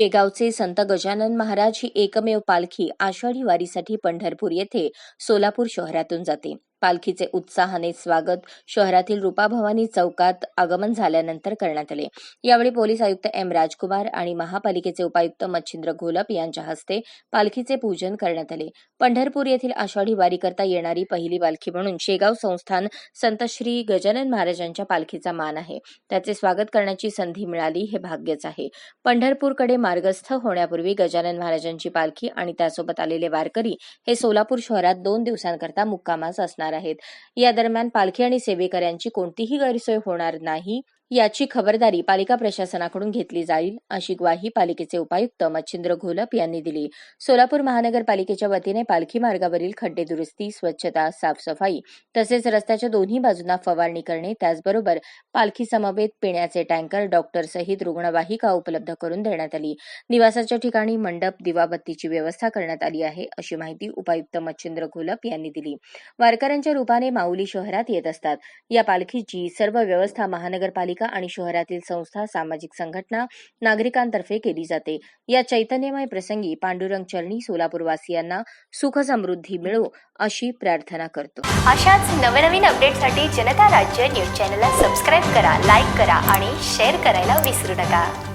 शेगावचे संत गजानन महाराज ही एकमेव पालखी आषाढी वारीसाठी पंढरपूर येथे सोलापूर शहरातून जाते. पालखीचे उत्साहाने स्वागत शहरातील रूपाभवानी चौकात आगमन झाल्यानंतर करण्यात आले. यावेळी पोलीस आयुक्त एम राजकुमार आणि महापालिकेचे उपायुक्त मच्छिंद्र घोलप यांच्या हस्ते पालखीचे पूजन करण्यात आले. पंढरपूर येथील आषाढी वारीकरता येणारी पहिली पालखी म्हणून शेगाव संस्थान संत श्री गजानन महाराजांच्या पालखीचा मान आहे. त्याचे स्वागत करण्याची संधी मिळाली हे भाग्यच आहे. पंढरपूरकडे मार्गस्थ होण्यापूर्वी गजानन महाराजांची पालखी आणि त्यासोबत आलेले वारकरी हे सोलापूर शहरात दोन दिवसांकरता मुक्कामास असणार आहेत. या दरम्यान पालखी आणि सेवेकऱ्यांची कोणतीही गैरसोय होणार नाही. याची खबरदारी पालिका प्रशासनाकडून घेतली जाईल अशी ग्वाही पालिकेचे उपायुक्त मच्छिंद्र घोलप यांनी दिली. सोलापूर महानगरपालिकेच्या वतीने पालखी मार्गावरील खड्डे दुरुस्ती स्वच्छता साफसफाई तसेच रस्त्याच्या दोन्ही बाजूंना फवारणी करणे त्याचबरोबर पालखी समवेत पिण्याचे टँकर डॉक्टर सहित रुग्णवाहिका उपलब्ध करून देण्यात आली. निवासाच्या ठिकाणी मंडप दिवाबत्तीची व्यवस्था करण्यात आली आहे अशी माहिती उपायुक्त मच्छिंद्र घोलप यांनी दिली. वारकऱ्यांच्या रूपाने माऊली शहरात येत असतात. या पालखीची सर्व व्यवस्था महानगरपालिका आणि शहरातील संस्था सामाजिक संघटना नागरिकांतर्फे केली जाते. या चैतन्यमय प्रसंगी पांडुरंग चरणी सोलापूरवासियांना सुख समृद्धी मिळो अशी प्रार्थना करतो. अशाच नवनवीन अपडेटसाठी जनता राज्य न्यूज चॅनलला सबस्क्राईब करा लाईक करा आणि शेअर करायला विसरू नका.